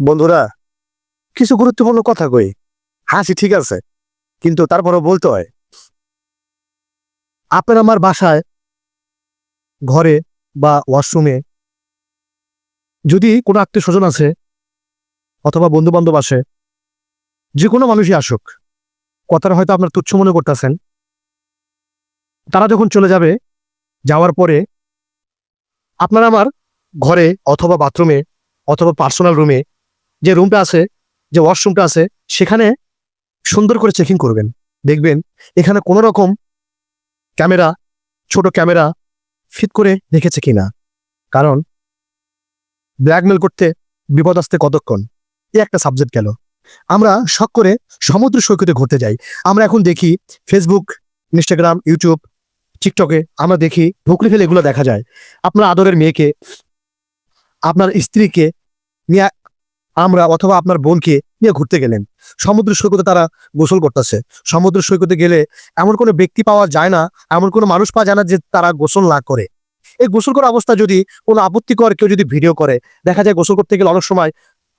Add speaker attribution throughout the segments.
Speaker 1: বন্ধুরা, কিছু গুরুত্বপূর্ণ কথা কই। হাসি ঠিক আছে, কিন্তু তারপরও বলতে হয়, আপনার আমার বাসায়, ঘরে বা ওয়াশরুমে যদি কোনো আত্মীয় স্বজন আছে, অথবা বন্ধু বান্ধব আসে যে কোনো মানুষই আসুক, কথাটা হয়তো আপনার তুচ্ছ মনে করতেছেন, তারা যখন চলে যাবে, যাওয়ার পরে আপনার আমার ঘরে অথবা বাথরুমে অথবা পার্সোনাল রুমে যে রুমটা আছে, যে ওয়াশরুমটা আছে, সেখানে সুন্দর করে চেকিং করবেন। দেখবেন এখানে কোনো রকম ক্যামেরা ছোট ক্যামেরা ফিট করে রেখেছে কিনা। কারণ ব্ল্যাকমেল করতে বিপদ আসতে কতক্ষণ? এ একটা সাবজেক্ট গেল। আমরা শখ করে সমুদ্র সৈকতে ঘুরতে যাই। আমরা এখন দেখি ফেসবুক ইনস্টাগ্রাম ইউটিউব টিকটকে আমরা দেখি ঢুকলে ফেলে এগুলো দেখা যায়। আপনার আদরের মেয়েকে, আপনার স্ত্রীকে নিয়ে আমরা অথবা আপনার বোনকে নিয়ে ঘুরতে গেলেন। সমুদ্র সৈকতে তারা গোসল করতেছে। সমুদ্র সৈকতে গেলে এমন কোনো ব্যক্তি পাওয়া যায় না, এমন কোনো মানুষ পাওয়া যায় না যে তারা গোসল না করে। এই গোসল করা অবস্থা যদি কোনো আপত্তিকর কেউ যদি ভিডিও করে, দেখা যায় গোসল করতে গেলে অনেক সময়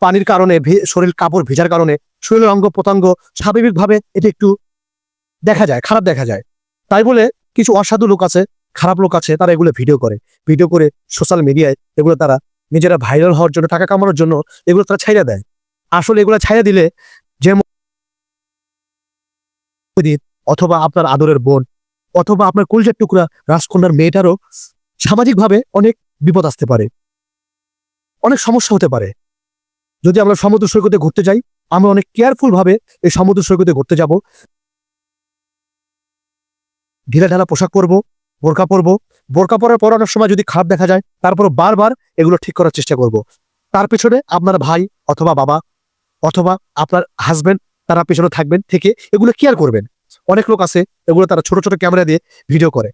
Speaker 1: পানির কারণে শরীর কাপড় ভেজার কারণে, শরীরের অঙ্গ প্রত্যঙ্গ স্বাভাবিকভাবে এটা একটু দেখা যায়, খারাপ দেখা যায়। তাই বলে কিছু অসাধু লোক আছে, খারাপ লোক আছে, তারা এগুলো ভিডিও করে। ভিডিও করে সোশ্যাল মিডিয়ায় এগুলো তারা নিজেরা ভাইরাল হওয়ার জন্য, টাকা কামানোর জন্য এগুলো তারা ছাইড়া দেয়। আসলে এগুলো ছাইড়া দিলে যেমন অথবা আপনার আদরের বোন অথবা আপনার কুলজার টুকরা রাজকন্যার মেয়েটারও সামাজিকভাবে অনেক বিপদ আসতে পারে। অনেক সমস্যা হতে পারে। যদি আমরা সমুদ্র সৈকতে ঘুরতে যাই, আমরা অনেক কেয়ারফুল ভাবে এই সমুদ্র সৈকতে ঘুরতে যাব। ঢিলা ঢালা পোশাক পরবো। বোরকা পরবো। বোরকা পরার পর অনেক সময় যদি খারাপ দেখা যায় তারপর বারবার এগুলো ঠিক করার চেষ্টা করব। তার পেছনে আপনার ভাই অথবা বাবা অথবা আপনার হাজবেন্ড তারা পেছনে থাকবেন, থেকে এগুলো কেয়ার করবেন। অনেক লোক আছে, এগুলো তারা ছোট ছোট ক্যামেরা দিয়ে ভিডিও করে।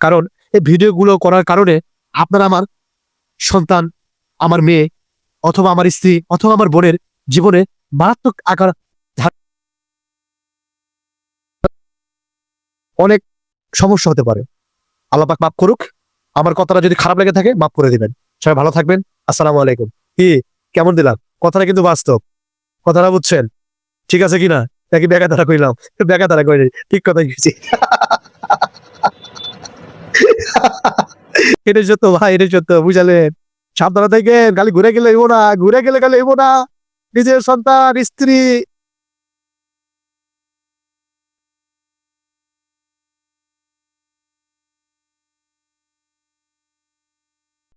Speaker 1: কারণ এই ভিডিওগুলো করার কারণে আপনার আমার সন্তান, আমার মেয়ে অথবা আমার স্ত্রী অথবা আমার বোনের জীবনে মারাত্মক আকার অনেক সমস্যা হতে পারে। আল্লাহ পাক মাফ করুক। আমার কথাটা যদি খারাপ লেগে থাকে, মাফ করে দিবেন। সবাই ভালো থাকবেন। আসসালামু আলাইকুম। কি? কেমন দিলাম? কথাটা কিন্তু বাস্তব। কথাটা বুঝছেন? ঠিক আছে কিনা? নাকি বেকা তারা কইলাম? বেকা তারা কইনি। ঠিক কথা গেছি এটা সত্য ভাই, এটা সত্য, বুঝালেন? সাবধানে থেকে গালি ঘুরে গেলে এবো না, ঘুরে গেলে গালি এবো না। নিজের সন্তান, স্ত্রী